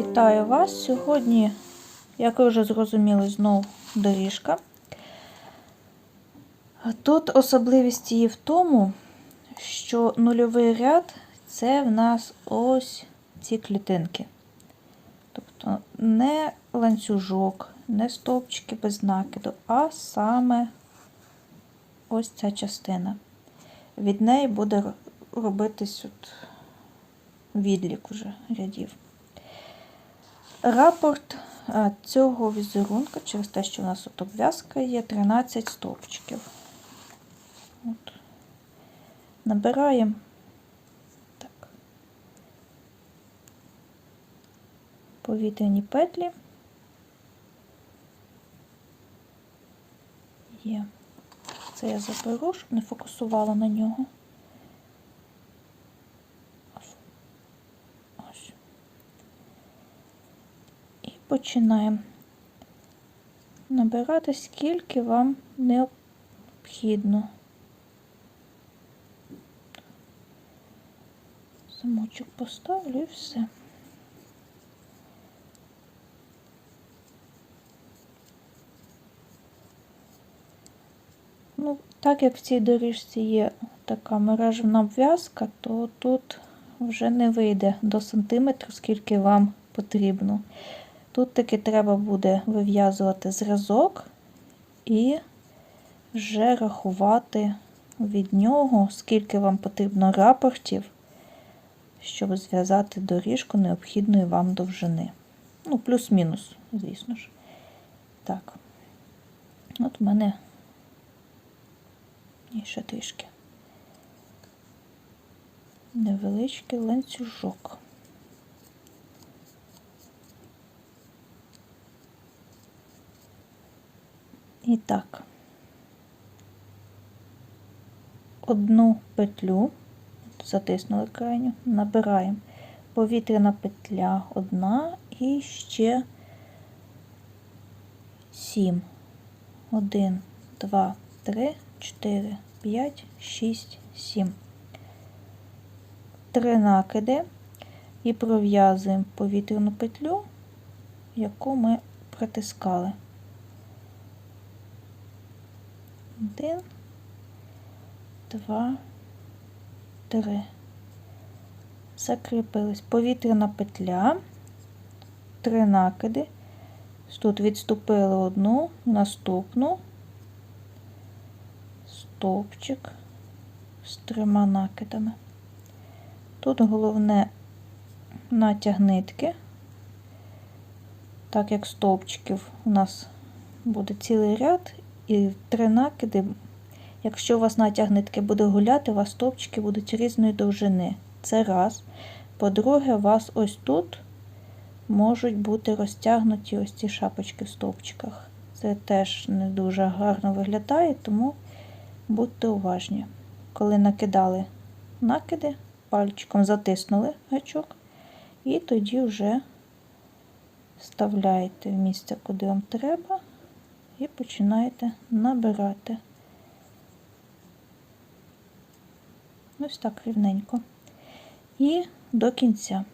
Вітаю вас! Сьогодні, як ви вже зрозуміли, знов доріжка. Тут особливість її в тому, що нульовий ряд це в нас ось ці клітинки. Тобто не ланцюжок, не стовпчики без накиду, а саме ось ця частина. Від неї буде робитись от відлік уже рядів. Рапорт цього візерунка, через те, що у нас тут обв'язка є 13 стовпчиків. От. Набираємо так. повітряні петлі. Є. Це я заберу, щоб не фокусувала на нього. Починаємо набирати, скільки вам необхідно. Замочок поставлю і все. Ну, так як в цій доріжці є така мережевна обв'язка, то тут вже не вийде до сантиметру, скільки вам потрібно. Тут таки треба буде вив'язувати зразок і вже рахувати від нього, скільки вам потрібно рапортів, щоб зв'язати доріжку необхідної вам довжини. Ну, плюс-мінус, звісно ж. Так, от в мене ще трішки невеличкий ланцюжок. І так, одну петлю, затиснули крайню, набираємо повітряна петля одна і ще сім. Один, два, три, чотири, п'ять, шість, сім. Три накиди і пров'язуємо повітряну петлю, яку ми притискали. Один, два, три. Закріпились. Повітряна петля, три накиди. Тут відступили одну, наступну, стовпчик з трьома накидами. Тут головне натяг нитки, так як стовпчиків у нас буде цілий ряд, і три накиди. Якщо у вас натяг нитки буде гуляти, у вас стовпчики будуть різної довжини. Це раз. По-друге, у вас ось тут можуть бути розтягнуті ось ці шапочки в стовпчиках. Це теж не дуже гарно виглядає, тому будьте уважні. Коли накидали накиди, пальчиком затиснули гачок, і тоді вже вставляєте в місце, куди вам треба, і починаєте набирати. Ось так рівненько. І до кінця.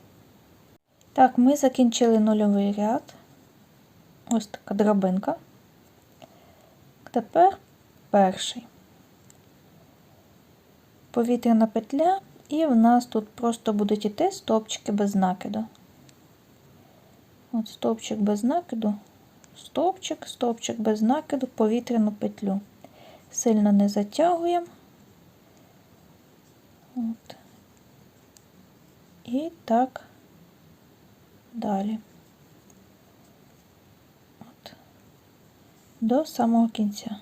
Так, ми закінчили нульовий ряд. Ось така драбинка. Тепер перший. Повітряна петля, і в нас тут просто будуть іти стовпчики без накиду. От стовпчик без накиду, стовпчик, стовпчик без накиду, повітряну петлю. Сильно не затягуємо. От. І так далі. От. До самого кінця.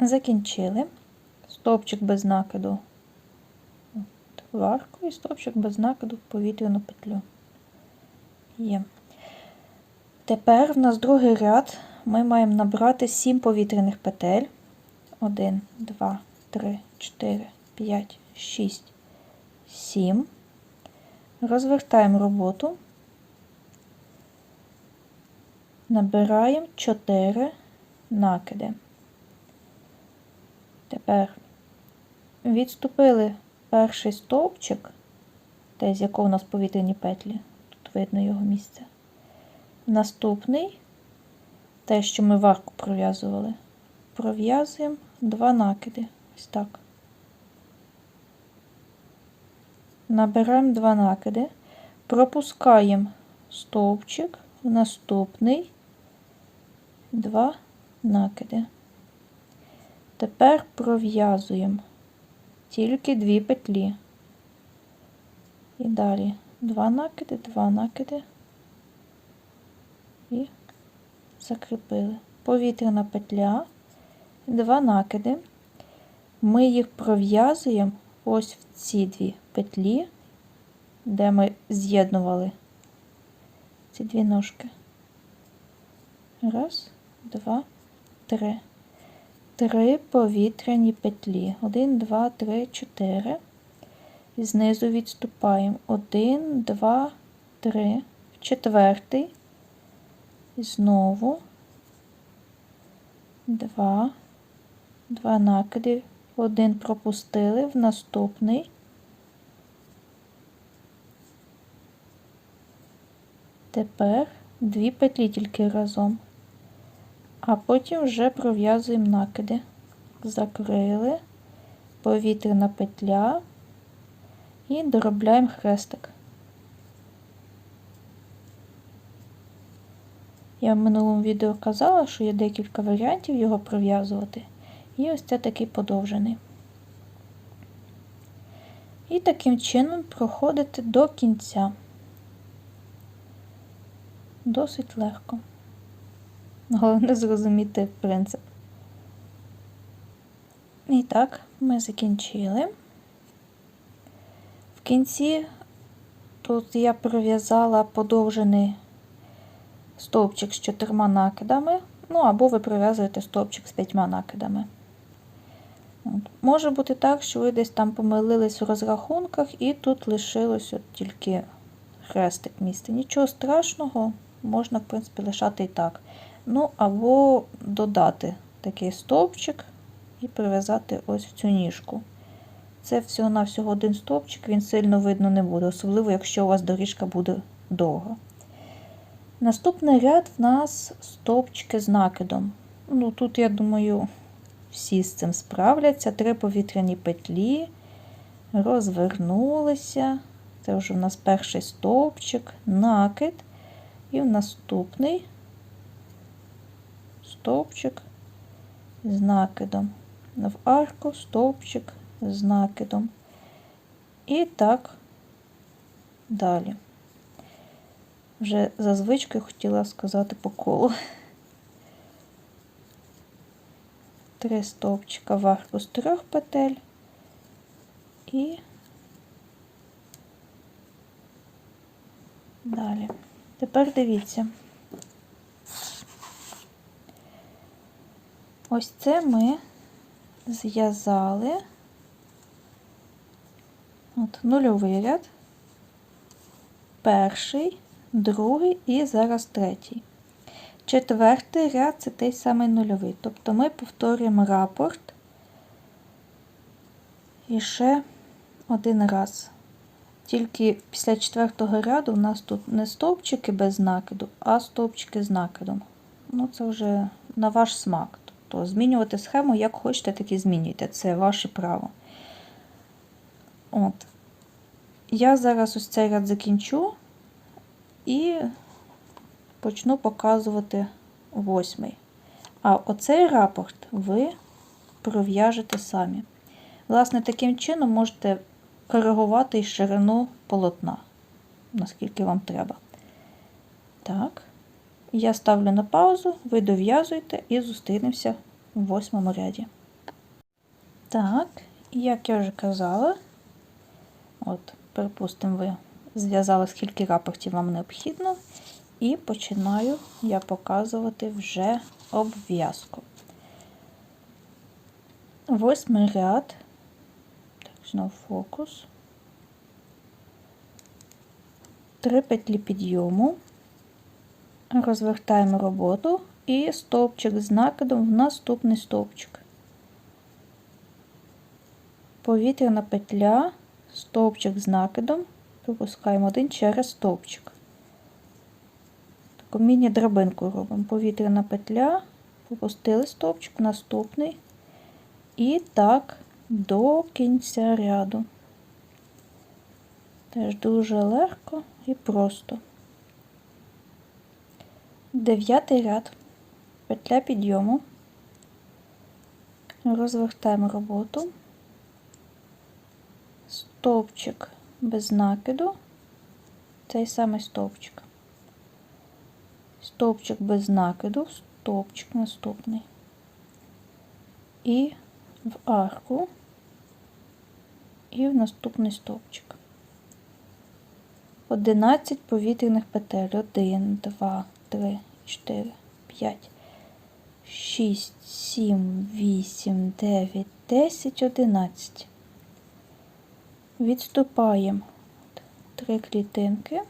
Закінчили. Стовпчик без накиду в і стовпчик без накиду в повітряну петлю. Є. Тепер в нас другий ряд ми маємо набрати 7 повітряних петель. 1, 2, 3, 4, 5, 6, 7. Розвертаємо роботу, набираємо 4 накиди. Тепер відступили перший стовпчик, те, з якого у нас повітряні петлі. Тут видно його місце. Наступний, те, що ми в арку пров'язували, пров'язуємо два накиди. Ось так. Набираємо два накиди, пропускаємо стовпчик в наступний два накиди. Тепер пров'язуємо тільки дві петлі. І далі два накиди, два накиди і закріпили. Повітряна петля, два накиди. Ми їх пров'язуємо ось в ці дві петлі, де ми з'єднували ці дві ножки. Раз, два, три. Три повітряні петлі. Один, два, три, чотири. І знизу відступаємо. Один, два, три. В четвертий. І знову. Два. Два накиди. Один пропустили в наступний. Тепер дві петлі тільки разом. А потім вже пров'язуємо накиди. Закрили, повітряна петля і доробляємо хрестик. Я в минулому відео казала, що є декілька варіантів його пров'язувати. І ось це такий подовжений. І таким чином проходити до кінця. Досить легко. Головне зрозуміти принцип. І так, ми закінчили. В кінці тут я пров'язала подовжений стовпчик з чотирма накидами, ну або ви пров'язуєте стовпчик з п'ятьма накидами. От. Може бути так, що ви десь там помилились у розрахунках, і тут лишилось от тільки хрестик місце. Нічого страшного, можна, в принципі, лишати і так. Ну, або додати такий стовпчик і прив'язати ось цю ніжку. Це всього-навсього один стовпчик, він сильно видно не буде, особливо, якщо у вас доріжка буде довга. Наступний ряд в нас стовпчики з накидом. Ну, Тут, я думаю, всі з цим справляться. Три повітряні петлі, розвернулися. Це вже у нас перший стовпчик, накид. І в наступний стовпчик з накидом. В арку стовпчик з накидом. І так далі. Вже за звичкою хотіла сказати по колу. Три стовпчика в арку з трьох петель і далі. Тепер дивіться. Ось це ми зв'язали от нульовий ряд, перший, другий і зараз третій. Четвертий ряд це той самий нульовий. Тобто ми повторюємо рапорт і ще один раз. Тільки після четвертого ряду у нас тут не стовпчики без накиду, а стовпчики з накидом. Ну, це вже на ваш смак. Тобто змінювати схему, як хочете, так і змінюйте. Це ваше право. От. Я зараз ось цей ряд закінчу і почну показувати восьмий. А оцей рапорт ви пров'яжете самі. Власне, таким чином можете коригувати ширину полотна, наскільки вам треба. Так, я ставлю на паузу, ви дов'язуєте і зустрінемося в восьмому ряді. Так, як я вже казала, от, припустимо, ви зв'язали, скільки рапортів вам необхідно, і починаю я показувати вже обв'язку. Восьмий ряд. Знов фокус. Три петлі підйому, розвертаємо роботу і стовпчик з накидом в наступний стовпчик. Повітряна петля, стовпчик з накидом, пропускаємо один через стовпчик. Таку міні-драбинку робимо. Повітряна петля, пропустили стовпчик, наступний. І так до кінця ряду. Теж дуже легко і просто. Дев'ятий ряд. Петля підйому. Розвертаємо роботу. Стовпчик без накиду. Цей самий стовпчик. Стовпчик без накиду, стовпчик наступний. І в арку, і в наступний стовпчик. 11 повітряних петель. 1, 2, 3, 4, 5, 6, 7, 8, 9, 10, 11. Відступаємо три клітинки.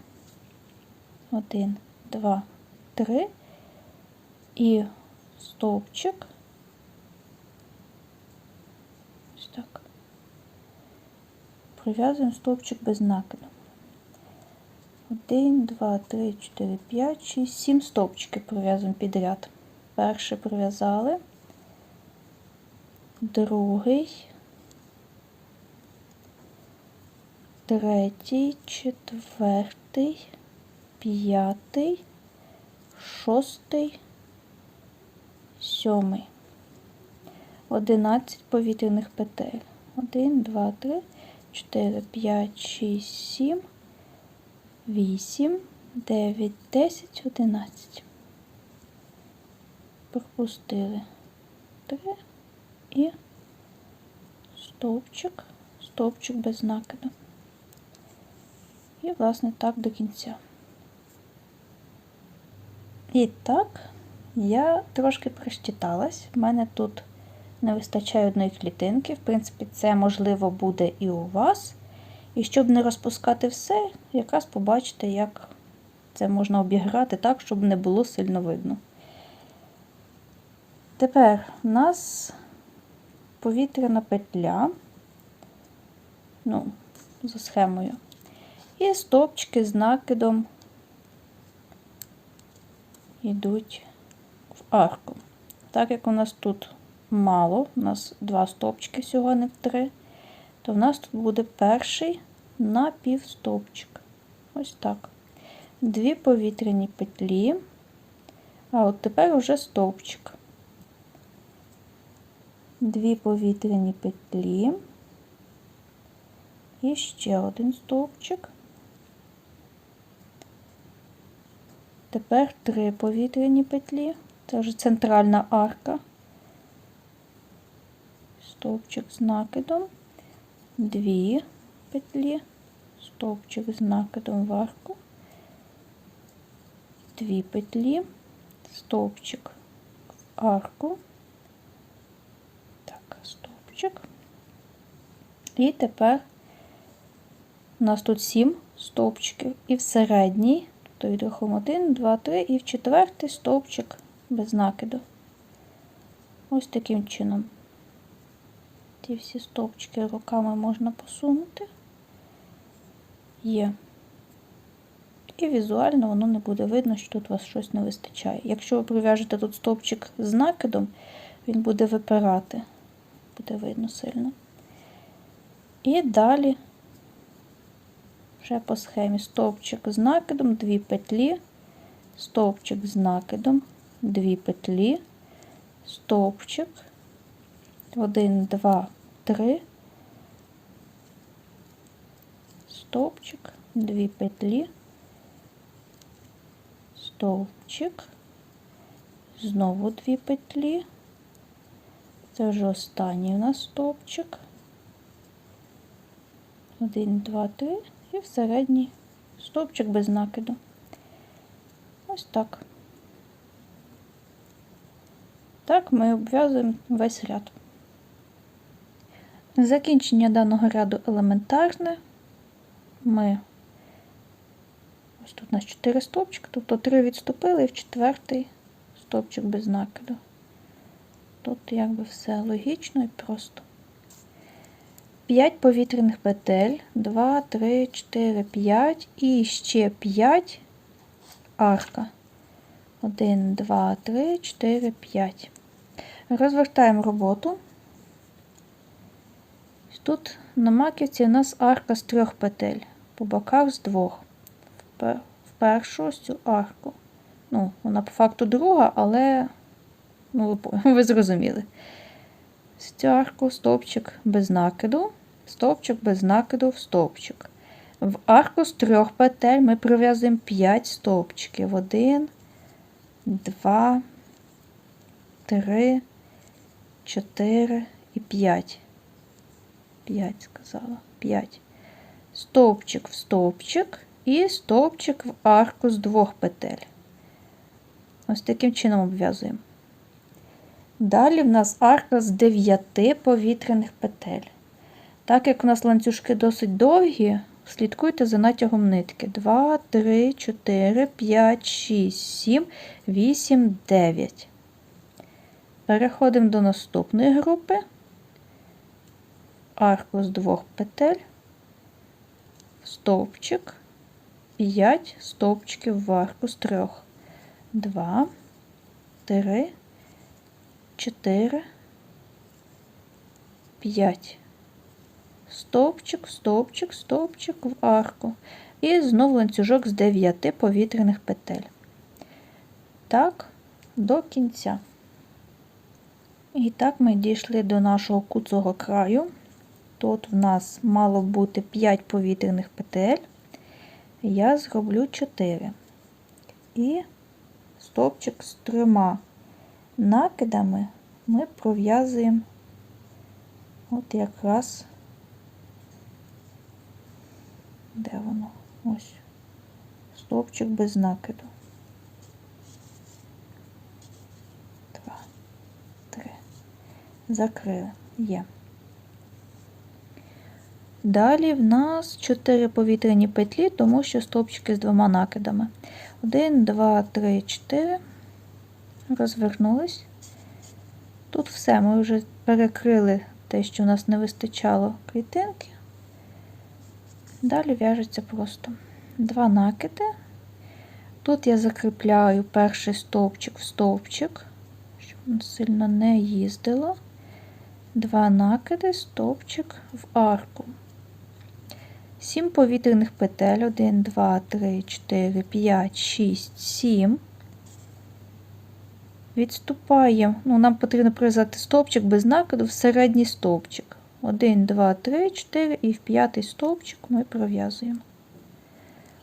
1, 2, 3 і стовпчик. Ось так. Прив'язуємо стовпчик без накиду. 1, 2, 3, 4, 5, 6, 7 стовпчиків пров'язуємо підряд. Перший пров'язали, другий, третій, четвертий, п'ятий, шостий, сьомий. 11 повітряних петель. 1, 2, 3, 4, 5, 6, 7, 8, 9, 10, 11. Пропустили 3 і стовпчик, стовпчик без накиду. І, власне, так до кінця. І так, я трошки прищиталась. В мене тут не вистачає одної клітинки. В принципі, це можливо буде і у вас. І щоб не розпускати все, якраз побачите, як це можна обіграти так, щоб не було сильно видно. Тепер у нас повітряна петля, ну, за схемою, і стовпчики з накидом йдуть в арку. Так як у нас тут мало, у нас два стовпчики всього не три, то в нас тут буде перший напівстовпчик. Ось так. Дві повітряні петлі, а от тепер уже стовпчик. Дві повітряні петлі і ще один стовпчик. Тепер три повітряні петлі, це вже центральна арка, стовпчик з накидом, дві петлі, стовпчик з накидом в арку, дві петлі, стовпчик в арку, так, стовпчик. І тепер у нас тут сім стовпчиків, і в середній то відрахуємо 1, 2, 3 і в четвертий стовпчик без накиду. Ось таким чином. Ті всі стовпчики руками можна посунути. Є. І візуально воно не буде видно, що тут у вас щось не вистачає. Якщо ви прив'яжете тут стовпчик з накидом, він буде випирати, буде видно сильно. І далі вже по схемі стовпчик з накидом, дві петлі, стовпчик з накидом, дві петлі, стовпчик, 1, 2, 3, стовпчик, дві петлі, стовпчик, знову дві петлі. Це вже останній у нас стовпчик. Один, два, три і в середній стовпчик без накиду. Ось так. Так ми обв'язуємо весь ряд. Закінчення даного ряду елементарне. Ми ось тут у нас 4 стовпчики, тобто 3 відступили і в четвертий стовпчик без накиду. Тут якби все логічно і просто. 5 повітряних петель, 2, 3, 4, 5 і ще 5 арка. 1, 2, 3, 4, 5. Розвертаємо роботу. Тут на маківці у нас арка з трьох петель, по боках з двох. В першу ось цю арку. Ну, вона по факту друга, але ну, ви, зрозуміли. Арку стовпчик без накиду, стовпчик без накиду в стовпчик. В арку з трьох петель ми прив'язуємо 5 стовпчиків. 1, 2, 3, 4 і 5. 5 сказала. 5. Стовпчик в стовпчик і стовпчик в арку з двох петель. Ось таким чином обв'язуємо. Далі в нас арка з 9 повітряних петель. Так як у нас ланцюжки досить довгі, слідкуйте за натягом нитки. 2, 3, 4, 5, 6, 7, 8, 9. Переходимо до наступної групи. Арку з двох петель, стовпчик, 5 стовпчиків в арку з трьох. 2, 3, 4, 5. Стовпчик, стовпчик, стовпчик в арку. І знову ланцюжок з 9 повітряних петель. Так, до кінця. І так ми дійшли до нашого куцого краю. Тут в нас мало бути 5 повітряних петель. Я зроблю 4. І стовпчик з трьома накидами ми пров'язуємо от якраз, де воно? Ось, стовпчик без накиду. Два, три. Закрили. Є. Далі в нас 4 повітряні петлі, тому що стовпчики з двома накидами. 1, 2, 3, 4. Розвернулись. Тут все, ми вже перекрили те, що у нас не вистачало клітинки. Далі в'яжеться просто два накиди. Тут я закріпляю перший стовпчик в стовпчик, щоб він сильно не їздило. Два накиди, стовпчик в арку. 7 повітряних петель, 1, 2, 3, 4, 5, 6, 7. Відступаємо, ну, нам потрібно прив'язати стовпчик без накиду в середній стовпчик. 1, 2, 3, 4 і в п'ятий стовпчик ми пров'язуємо.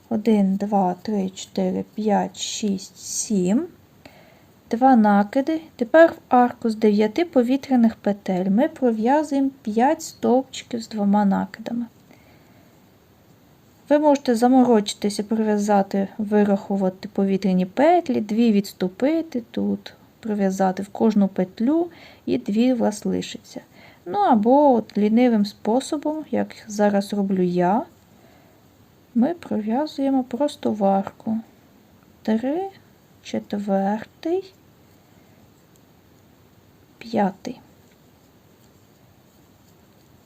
1, 2, 3, 4, 5, 6, 7. Два накиди. Тепер в арку з 9 повітряних петель ми пров'язуємо 5 стовпчиків з двома накидами. Ви можете заморочитися, прив'язати, вирахувати повітряні петлі, дві відступити тут, прив'язати в кожну петлю і дві у вас лишиться. Ну або от лінивим способом, як зараз роблю я, ми пров'язуємо просто в арку. Три, четвертий, п'ятий.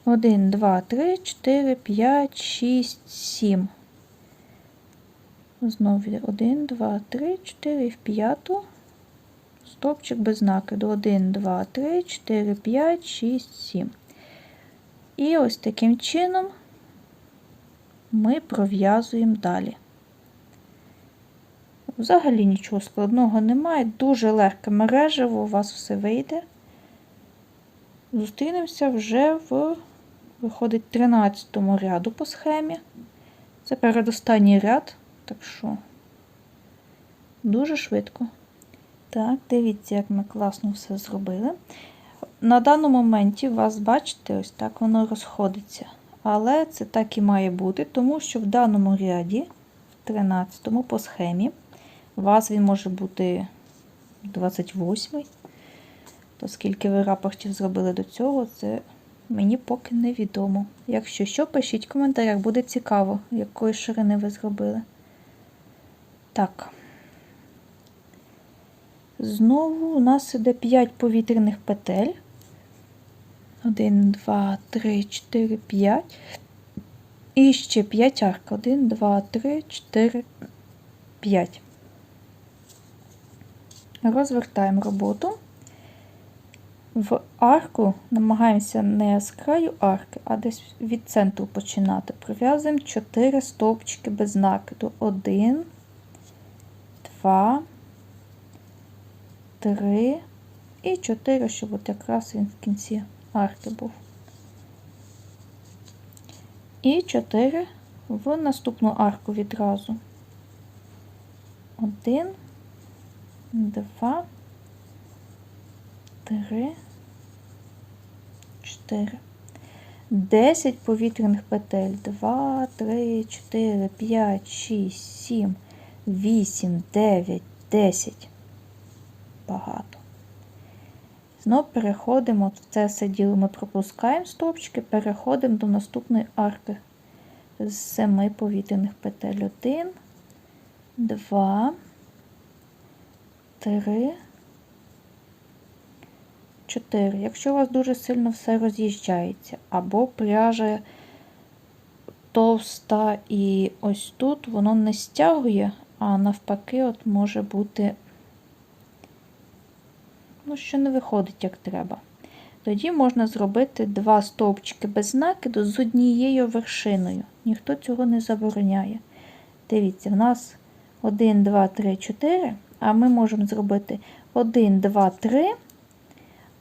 1, 2, 3, 4, 5, 6, 7. Знову 1, 2, 3, 4 в п'яту. Стопчик без накиду. 1, 2, 3, 4, 5, 6, 7. І ось таким чином ми пров'язуємо далі. Взагалі нічого складного немає, дуже легке мережево, у вас все вийде. Зустрінемося вже в виходить 13 ряду по схемі. Це передостанній ряд, так що дуже швидко. Так, дивіться, як ми класно все зробили. На даному моменті, у вас, бачите, ось так воно розходиться. Але це так і має бути, тому що в даному ряді, в 13-му по схемі, у вас він може бути 28-й. То скільки ви рапортів зробили до цього, це мені поки невідомо. Якщо що, пишіть в коментарях, буде цікаво, якої ширини ви зробили. Так. Знову у нас іде 5 повітряних петель. 1, 2, 3, 4, 5. І ще 5 арк. 1, 2, 3, 4, 5. Розвертаємо роботу. В арку намагаємося не з краю арки, а десь від центру починати. Пров'язуємо 4 стовпчики без накиду. 1, 2, 3 і 4, щоб от якраз він в кінці арки був. І 4 в наступну арку відразу. 1, 2, 3, 4. 10 повітряних петель. 2, 3, 4, 5, 6, 7, 8, 9, 10. Багато. Знов переходимо, це все діло ми пропускаємо стовпчики, переходимо до наступної арки з 7 повітряних петель. 1, 2, 3, 4. Якщо у вас дуже сильно все роз'їжджається, або пряжа товста і ось тут воно не стягує, а навпаки, от може бути, що не виходить як треба. Тоді можна зробити два стовпчики без накиду з однією вершиною. Ніхто цього не забороняє. Дивіться, в нас 1, 2, 3, 4, а ми можемо зробити 1, 2, 3,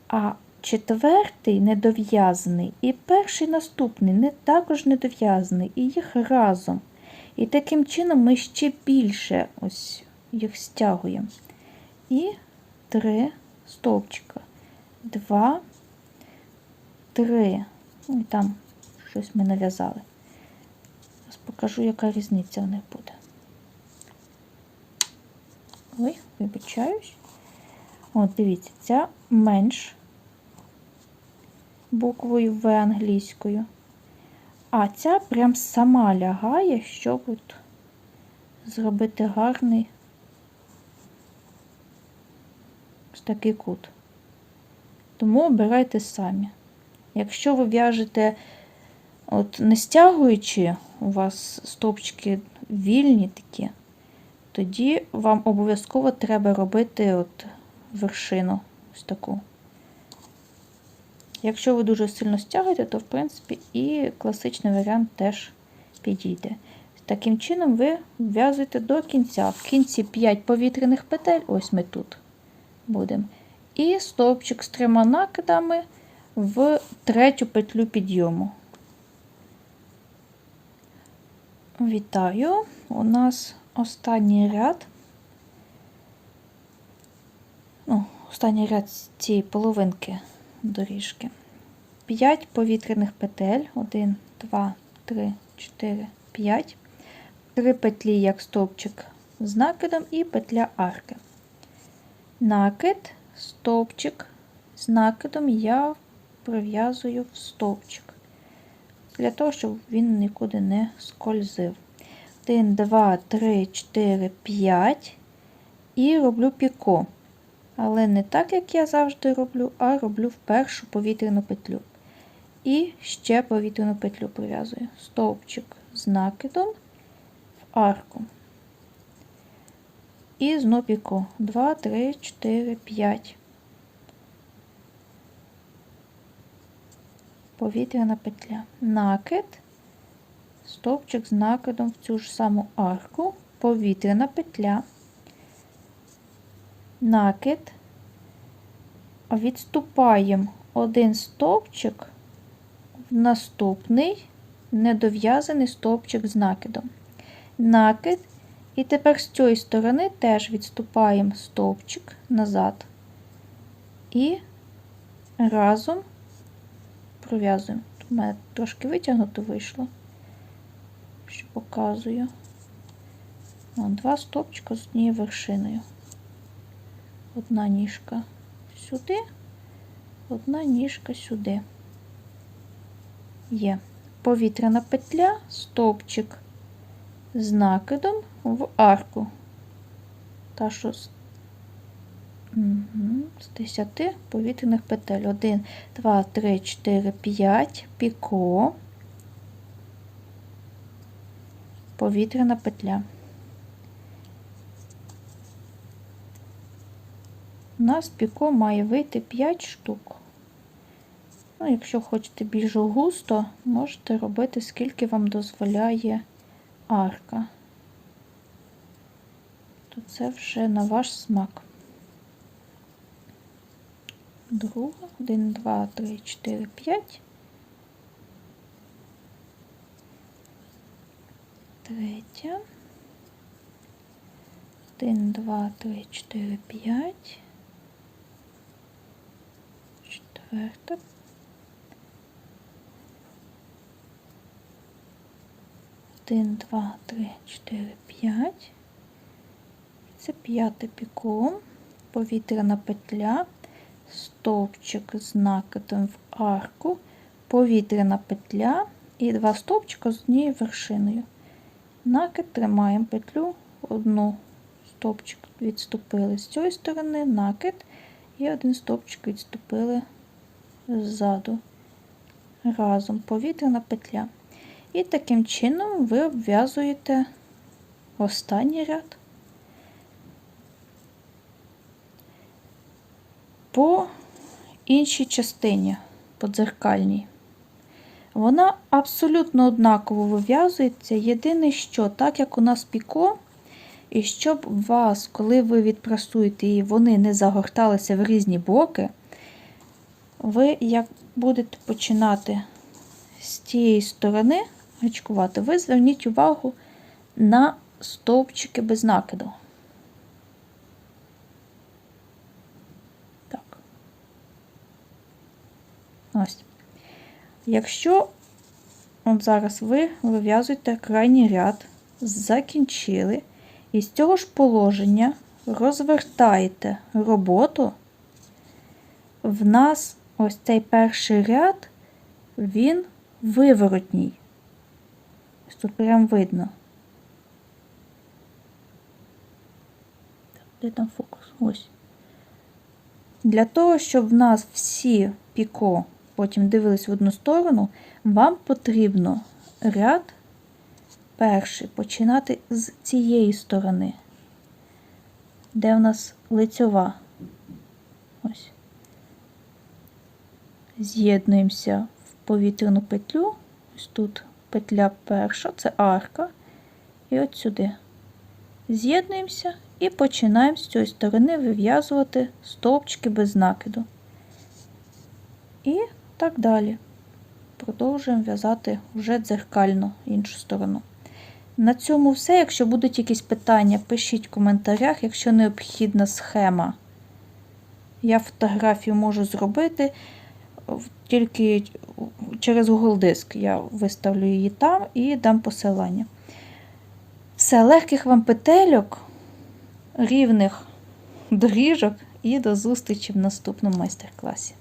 а четвертий недов'язаний і перший наступний не також недов'язаний, і їх разом. І таким чином ми ще більше ось їх стягуємо. І три стовпчика. Два, три. Ну, і там щось ми нав'язали. Зараз покажу, яка різниця в них буде. Ой, вибачаюсь. От, дивіться, ця менш буквою В англійською. А ця прям сама лягає, щоб от зробити гарний ось такий кут. Тому обирайте самі. Якщо ви в'яжете, от не стягуючи, у вас стопчики вільні такі, тоді вам обов'язково треба робити от вершину ось таку. Якщо ви дуже сильно стягуєте, то в принципі і класичний варіант теж підійде. Таким чином, ви в'язуєте до кінця. В кінці 5 повітряних петель, ось ми тут будемо. І стовпчик з трьома накидами в третю петлю підйому. Вітаю! У нас останній ряд. Ну, останній ряд цієї половинки доріжки. 5 повітряних петель. 1, 2, 3, 4, 5. 3 петлі, як стовпчик з накидом, і петля арки. Накид, стовпчик з накидом я прив'язую в стовпчик. Для того, щоб він нікуди не скользив. 1, 2, 3, 4, 5 і роблю піко. Але не так, як я завжди роблю, а роблю в першу повітряну петлю. І ще повітряну петлю прив'язую. Стовпчик з накидом в арку. І знов піко. 2, 3, 4, 5. Повітряна петля. Накид, стовпчик з накидом в цю ж саму арку, повітряна петля накид, відступаємо один стовпчик в наступний недов'язаний стовпчик з накидом. Накид, і тепер з цієї сторони теж відступаємо стовпчик назад і разом пров'язуємо. У мене трошки витягнуто вийшло, що показую. Два стовпчика з однією вершиною одна ніжка сюди, одна ніжка сюди. Є повітряна петля, стовпчик з накидом в арку. Та, що Угу. З 10 повітряних петель. 1, 2, 3, 4, 5, піко, повітряна петля. У нас піко має вийти 5 штук. Ну, якщо хочете більш густо, можете робити, скільки вам дозволяє арка. То це вже на ваш смак. Друга, 1, 2, 3, 4, 5. Третя. 1, 2, 3, 4, 5. Четверта. Один, два, три, чотири, п'ять. Це п'яте піко, повітряна петля, стовпчик з накидом в арку, повітряна петля. І два стовпчика з однією вершиною. Накид. Тримаємо петлю, одну стовпчик відступили з цієї сторони, накид. І один стовпчик відступили ззаду. Разом. Повітряна петля. І таким чином ви обв'язуєте останній ряд. По іншій частині, по дзеркальній. Вона абсолютно однаково вив'язується. Єдине, що, так як у нас піко, і щоб вас, коли ви відпрасуєте її, вони не загорталися в різні боки, ви, як будете починати з тієї сторони гачкувати, ви зверніть увагу на стовпчики без накиду. Так. Ось. Якщо от зараз ви вив'язуєте крайній ряд, закінчили, і з цього ж положення розвертаєте роботу, в нас ось цей перший ряд, він виворотній. Тут прям видно. Де там фокус? Ось. Для того, щоб в нас всі піко потім дивились в одну сторону, вам потрібно ряд перший починати з цієї сторони, де в нас лицьова. Ось. З'єднуємося в повітряну петлю. Ось тут петля перша, це арка. І от сюди. З'єднуємося і починаємо з цієї сторони вив'язувати стовпчики без накиду. І так далі. Продовжуємо в'язати вже дзеркально іншу сторону. На цьому все. Якщо будуть якісь питання, пишіть в коментарях. Якщо необхідна схема, я фотографію можу зробити тільки через Google Диск. Я виставлю її там і дам посилання. Все, легких вам петельок, рівних доріжок і до зустрічі в наступному майстер-класі.